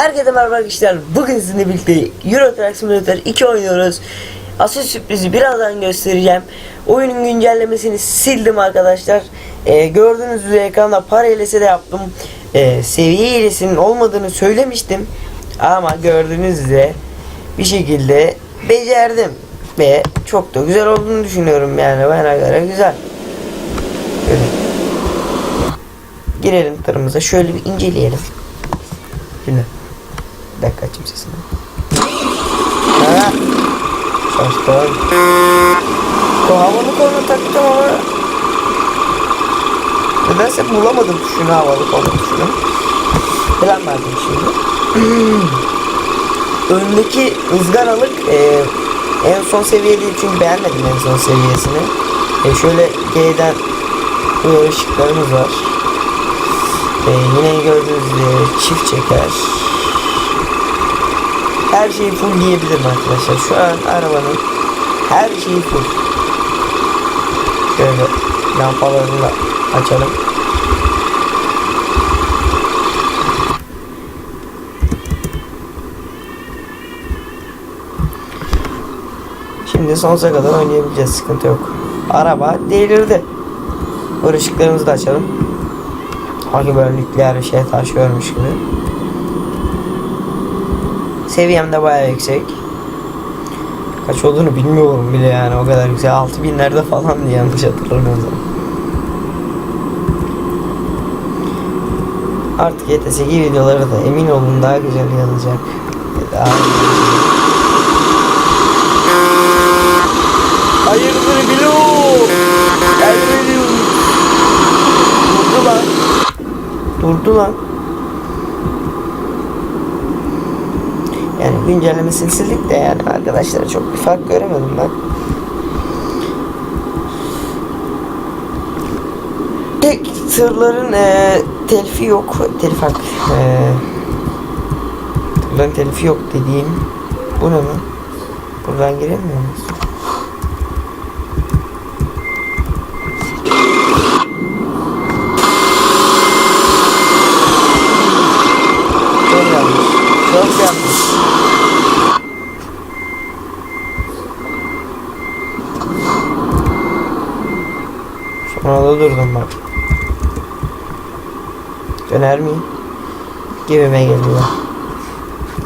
Herkese merhaba arkadaşlar. Bugün sizinle birlikte Euro Truck Simulator 2 oynuyoruz. Asıl sürprizi birazdan göstereceğim. Oyunun güncellemesini sildim arkadaşlar. Ee, gördüğünüz üzere ekranda para de yaptım. Ee, seviye hilesinin olmadığını söylemiştim. Ama gördüğünüz üzere bir şekilde becerdim. Ve çok da güzel olduğunu düşünüyorum yani. Bana göre güzel. Şöyle. Girelim tırımıza. Şöyle bir inceleyelim. Şimdi. Bir dakika açayım sesini. Ha. Şaştım. Bu havalı konu taktım ama Nedense bulamadım tuşunu havalı konu tuşunu. Verdim şimdi. Öndeki ızgaralık e, en son seviye değil çünkü beğenmedim en son seviyesini. E, şöyle G'den ışıklarımız var. E, yine gördüğünüz gibi çift çeker. Her şeyi full diyebilirim arkadaşlar. Şu an arabanın her şeyi full. Şöyle lampalarını da açalım. Şimdi sonsuza kadar oynayabileceğiz. Sıkıntı yok. Araba delirdi. Bu ışıklarımızı da açalım. Sanki böyle nükleer bir şey taşıyormuş gibi. Seviyem de bayağı yüksek. Kaç olduğunu bilmiyorum bile yani o kadar yüksek. 6000'lerde falan yanlış hatırlamıyorsam. Artık YTSG videoları da emin olun daha güzel yazacak. Daha Hayırdır Bilo? Gelmedim. Durdu lan. Durdu lan. Yani güncellemesini sildik de yani arkadaşlar çok bir fark göremedim ben. Tek tırların e, telifi yok. Telif hak. E, tırların telifi yok dediğim. Bu ne lan? Buradan giremiyor muyuz? Çok yanlış. Çok yanlış. Sonra da durdum bak. Döner miyim? Gibime geliyor.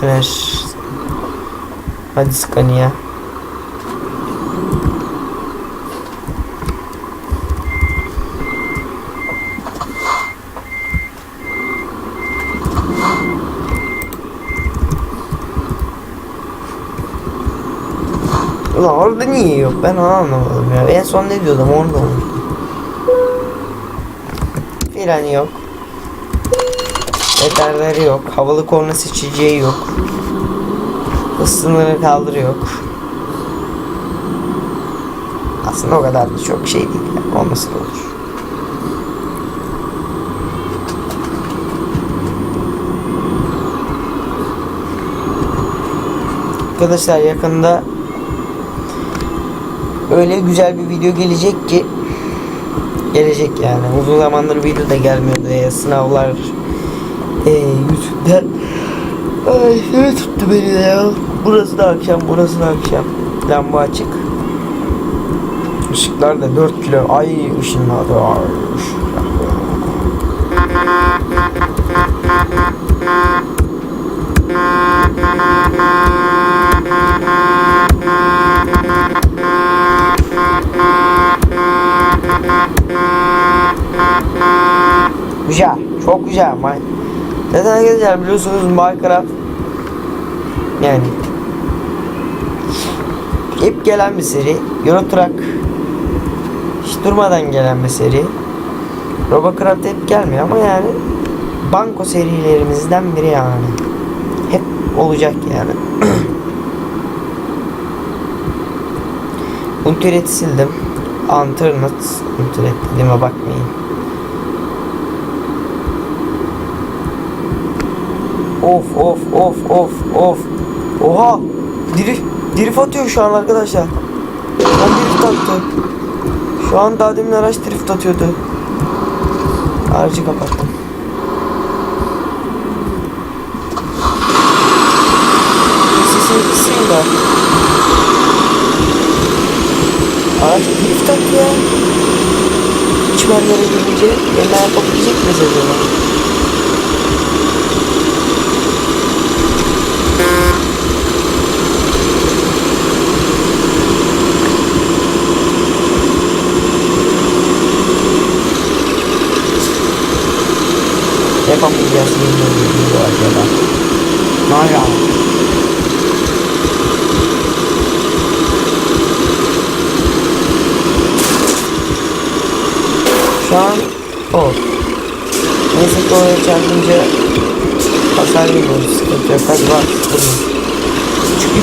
Döner. Hadi Scania. Ulan orada niye yok? Ben onu anlamadım ya. En son ne diyordum onu da Freni yok. Yeterleri yok. Havalı korna seçeceği yok. Hız sınırı kaldırı yok. Aslında o kadar da çok şey değil. Yani. Olması da olur. Arkadaşlar yakında öyle güzel bir video gelecek ki gelecek yani. Uzun zamandır video da gelmiyordu. Ya sınavlar ee, YouTube'da ay ne tuttu beni de ya. Burası da akşam burası da akşam. Lamba açık. Işıklar da 4 kilo. Ay ışınladı. ay Güzel. Çok güzel. Zaten arkadaşlar biliyorsunuz Minecraft yani hep gelen bir seri. Euro Truck hiç durmadan gelen bir seri. Robocraft hep gelmiyor ama yani banko serilerimizden biri yani. Hep olacak yani. Unturet sildim. Anternat Unturet dediğime bakmayın. Of of of of of. Oha! Drift, drift atıyor şu an arkadaşlar. Şu an drift attı. Şu an daha demin araç drift atıyordu. Aracı kapattım. var. Araç drift attı ya. Çimenlere girince yeniden yapabilecek miyiz acaba? Yapamayacağız bilmiyorum bu acaba. Mara. Şu an. Neyse ki oraya çarpınca hasar yiyoruz. Sıkıntı yok. Hadi bak.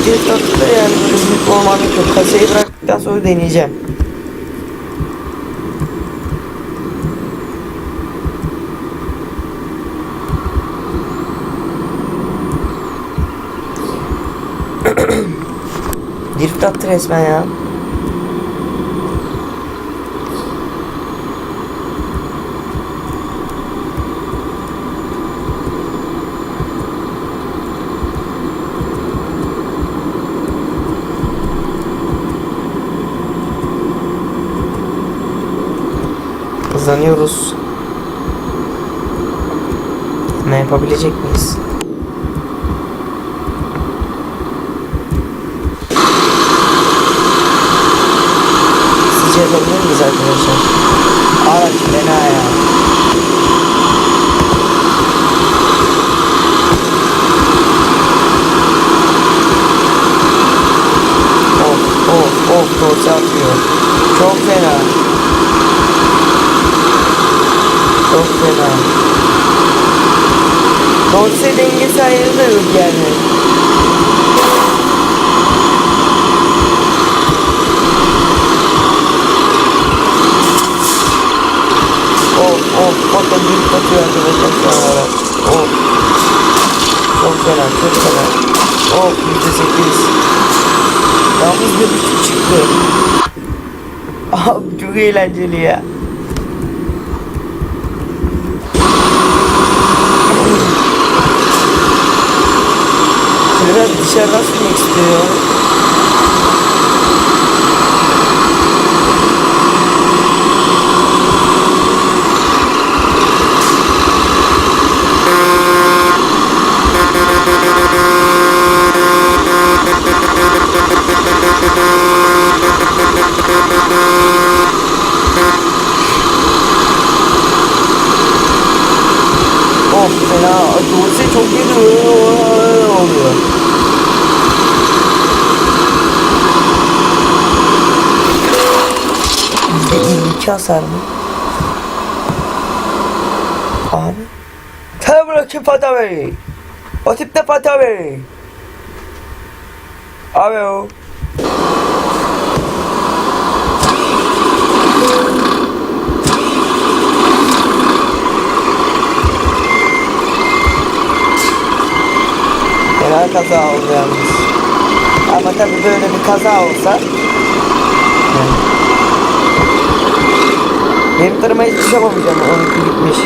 Drift attıkta yani böyle büyük olmadı yok. Kasayı bıraktıktan sonra deneyeceğim. Drift attı resmen ya. Hızlanıyoruz. Ne yapabilecek miyiz? Sizce yapabilir miyiz arkadaşlar? Araç fena ya. Of of of dorsi atıyor. Çok fena. Çok fena. Dorsi dengesi ayarı da yok yani. Of of bakın bir batıyor arkadaşlar şu an araç. Of. Çok fena çok fena. Of yüzde sekiz. Yalnız bir buçuk çıktı. Abi çok eğlenceli ya. Biraz dışarıdan sürmek istiyor. Of fena. Dorsi çok iyi oluyor. %52 hasar mı? Abi. Fatih Bey. O tipte Bey. Abi o. Fena kaza oldu yalnız. Ama tabii böyle bir kaza olsa benim tırıma hiçbir şey yapamayacağım. Onunki gitmiş.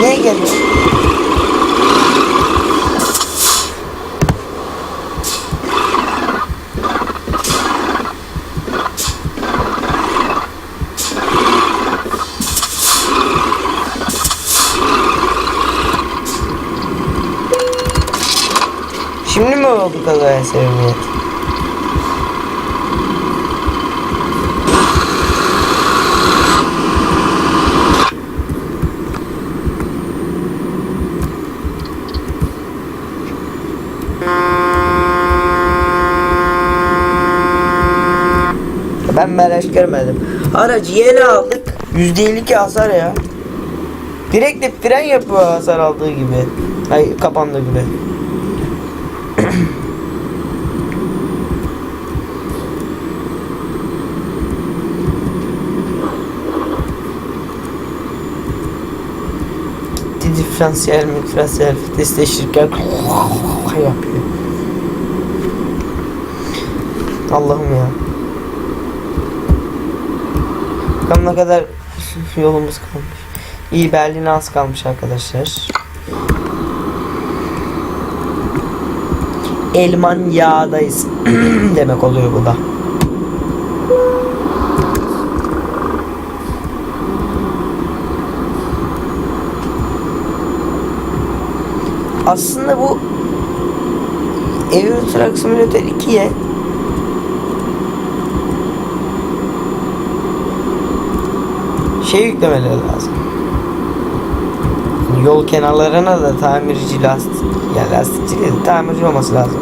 Niye geliyor? Oldu kazaya sevmiyet? Ben merak görmedim. Aracı yeni aldık. %52 hasar ya. Direkt de fren yapıyor hasar aldığı gibi. Ay kapandığı gibi. diferansiyel diferansiyel vitesleşirken yapıyor. Allah'ım ya. Bakalım ne kadar yolumuz kalmış. İyi Berlin'e az kalmış arkadaşlar. Elman yağdayız. Demek oluyor bu da. Aslında bu Euro Truck Simulator 2'ye şey yüklemeleri lazım. Yol kenarlarına da tamirci lastik, ya lastikçi değil, tamirci olması lazım.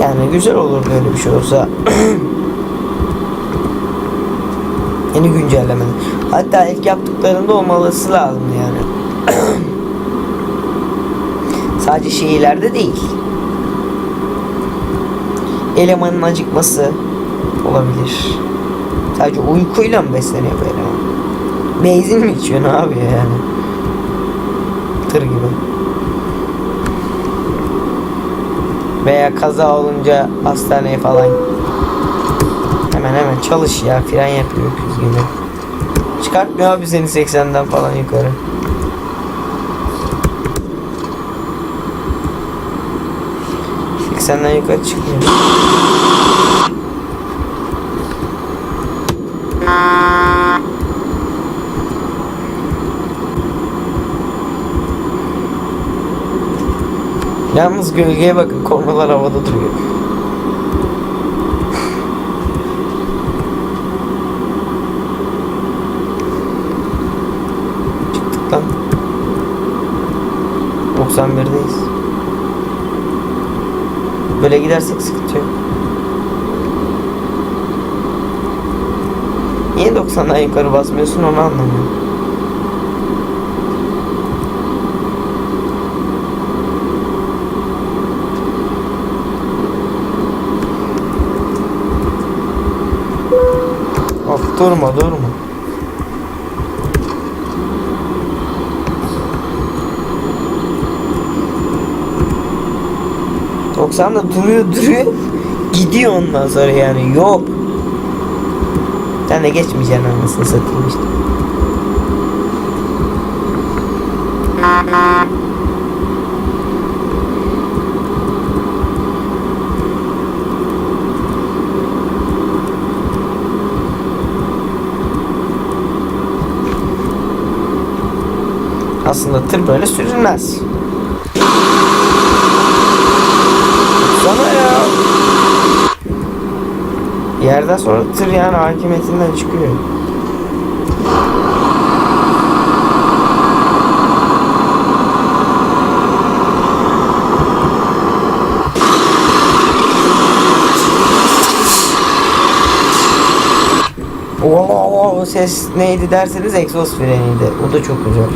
Yani güzel olurdu öyle bir şey olsa. Yeni güncellemede. Hatta ilk yaptıklarında olmalısı lazım yani. Sadece şehirlerde değil. Elemanın acıkması olabilir. Sadece uykuyla mı besleniyor bu eleman? Benzin mi içiyor ne yapıyor yani? Tır gibi. Veya kaza olunca hastaneye falan hemen çalış ya fren yapıyor öküz gibi. Çıkartmıyor abi seni 80'den falan yukarı. Senden yukarı çıkmıyor. Yalnız gölgeye bakın kornalar havada duruyor. 91'deyiz. Böyle gidersek sıkıntı yok. Niye 90'dan yukarı basmıyorsun onu anlamıyorum. Of durma durma. Doksan da duruyor duruyor. Gidiyor ondan sonra yani yok. Sen de geçmeyeceksin anasını satayım işte. Aslında tır böyle sürülmez. Sana ya. Yerden sonra tır yani hakimiyetinden çıkıyor. O ses neydi derseniz egzoz freniydi. O da çok güzel.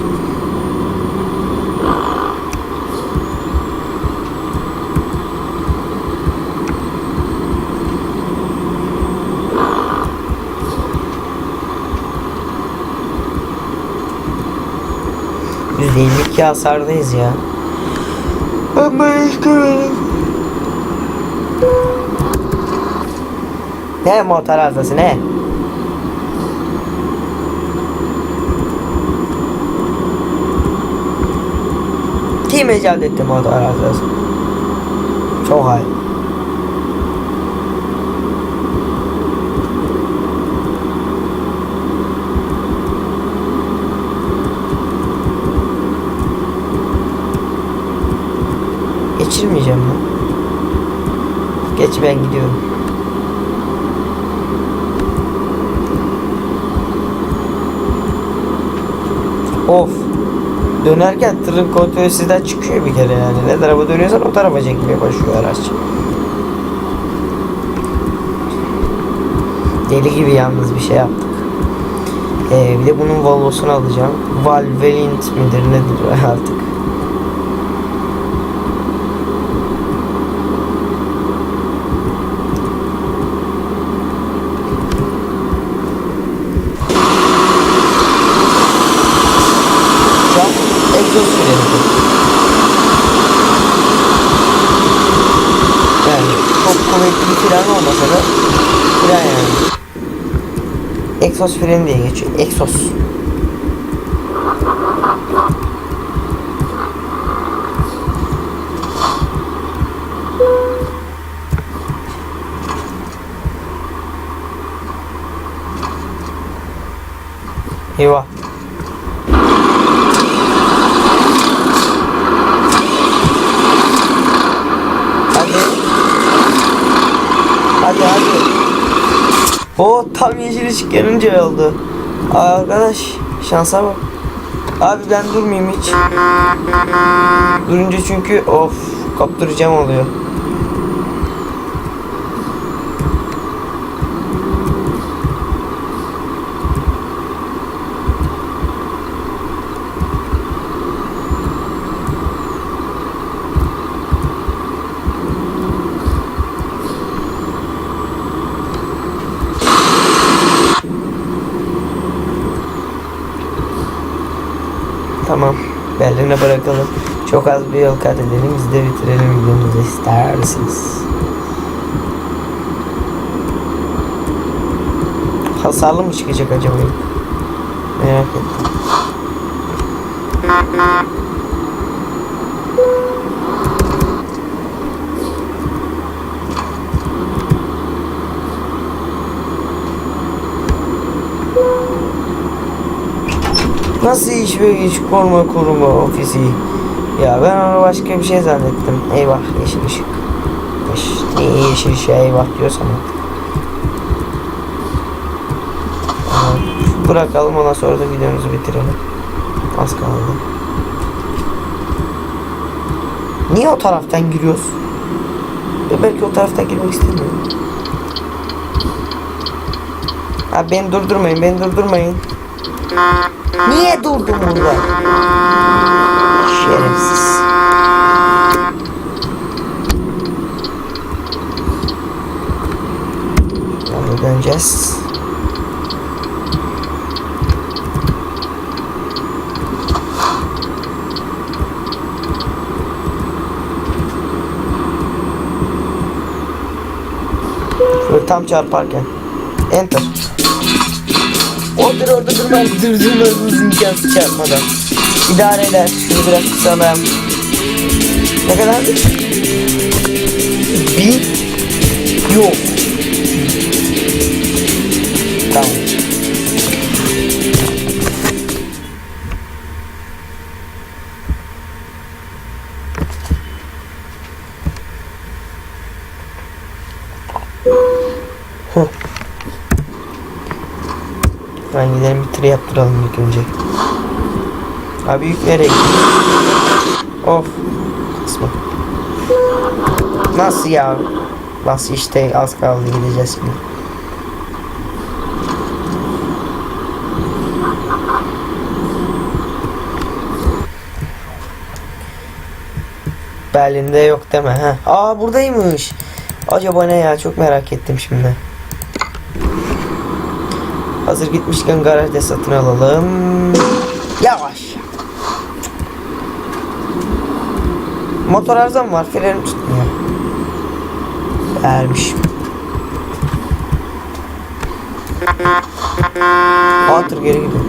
%52 hasardayız ya. Böyle istemedim. Ne motor arızası ne? Kim icat etti motor arızası? Çok hayır. Geçirmeyeceğim ben. Geç ben gidiyorum. Of. Dönerken tırın kontrolü sizden çıkıyor bir kere yani. Ne tarafa dönüyorsan o tarafa çekmeye başlıyor araç. Deli gibi yalnız bir şey yaptık. Ee, bir de bunun Volvo'sunu alacağım. Valvelint midir nedir artık. Şu an egzoz freni. kuvvetli bir fren olmasa da fren yani. Exos freni diye geçiyor. Exos. Eyvah. Hadi. Hadi hadi. O tam yeşil ışık yanınca oldu. Arkadaş şansa bak. Abi ben durmayayım hiç. Durunca çünkü of kaptıracağım oluyor. Tamam. Berlin'e bırakalım. Çok az bir yol kat edelim. Biz de bitirelim videomuzu ister misiniz? Hasarlı mı çıkacak acaba? Merak ettim. Nasıl iş ve iş koruma koruma ofisi? Ya ben onu başka bir şey zannettim. Eyvah yeşil ışık. Niye yeşil ışığa eyvah. Tamam, Bırakalım ondan sonra da videomuzu bitirelim. Az kaldı. Niye o taraftan giriyoruz? Ya belki o taraftan girmek istemiyorum. Abi beni durdurmayın, beni durdurmayın. Niye durdun burada? Şerefsiz. Şimdi döneceğiz. Şöyle tam çarparken. Enter. Orada orada durmaz dur durmaz imkansız çarpmadan. İdare eder. Şunu biraz kısalım. Ne kadar? Bir. Yok. Tamam. Ben gidelim bir tır yaptıralım ilk önce. Abi yük nereye gidiyor? Of. Kısma. Nasıl ya? Nasıl işte az kaldı gideceğiz şimdi. Berlin'de yok deme ha. Aa buradaymış. Acaba ne ya çok merak ettim şimdi. Hazır gitmişken garajda satın alalım. Yavaş. Motor arızam var. Frenim tutmuyor. Vermiş. Atır geri gidiyor.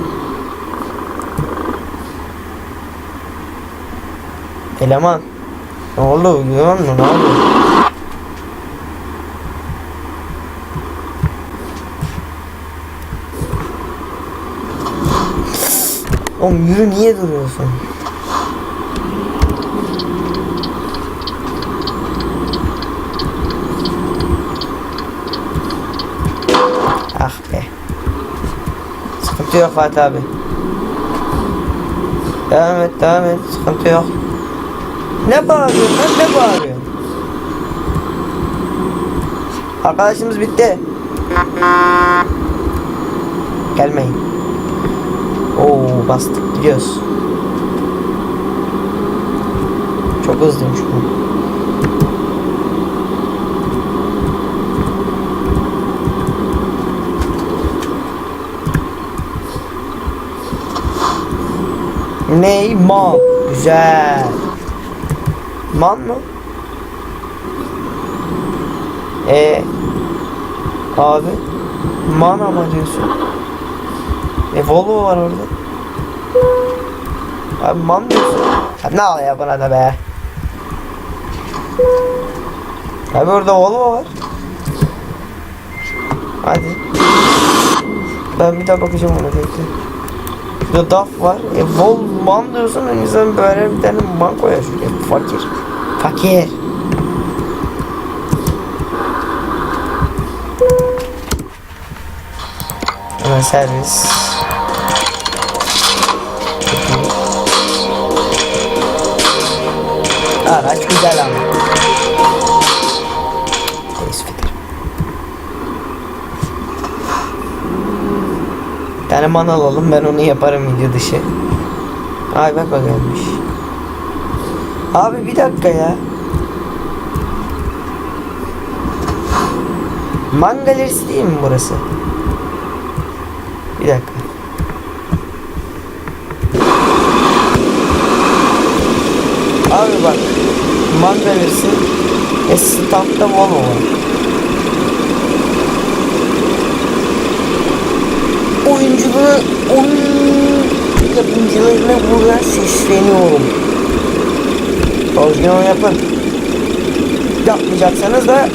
Eleman. Ne oldu? Uyuyor musun? Ne oldu? Oğlum yürü niye duruyorsun? Ah be. Sıkıntı yok Fatih abi. Devam et devam et. Sıkıntı yok. Ne bağırıyorsun lan ne bağırıyorsun? Arkadaşımız bitti. Gelmeyin. Oo bastık gidiyoruz. Çok hızlıyım şu an. Ney? Man. Güzel. Man mı? E abi mana mı diyorsun? E Volvo var orada. Abi man diyorsun. Ya ne al ya bana da be. Abi orada Volvo var. Hadi. Ben bir daha bakacağım ona bekle. Şurada DAF var. E Vol man diyorsun o böyle bir tane man koyar şuraya. Fakir. Fakir. Hemen servis. Bir tane man alalım ben onu yaparım video dışı. Ay bak bak gelmiş. Abi bir dakika ya. Man galerisi değil mi burası? Bir dakika. Abi bak. Man galerisi. E standta Volvo var. Oyuncuları, oyun yapımcılarına buradan sesleniyorum. Oyun yapın. Yapmayacaksanız da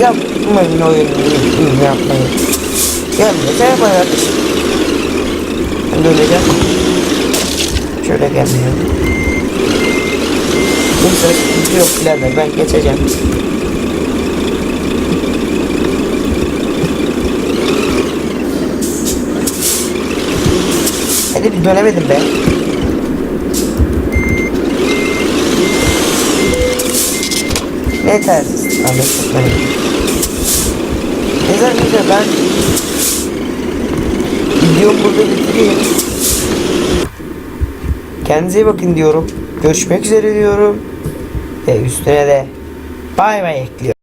yapmayın oyunu yapmayın. Gelmeyecek yapın arkadaşım. Öleceğim. Şöyle gelmiyor. Kimse sıkıntı yok birader ben geçeceğim. Dönemedim be. Ne tersiz? Anlaştık ben. Neyse arkadaşlar ben videomu burada bitireyim. Kendinize iyi bakın diyorum. Görüşmek üzere diyorum. Ve üstüne de bay bay ekliyorum.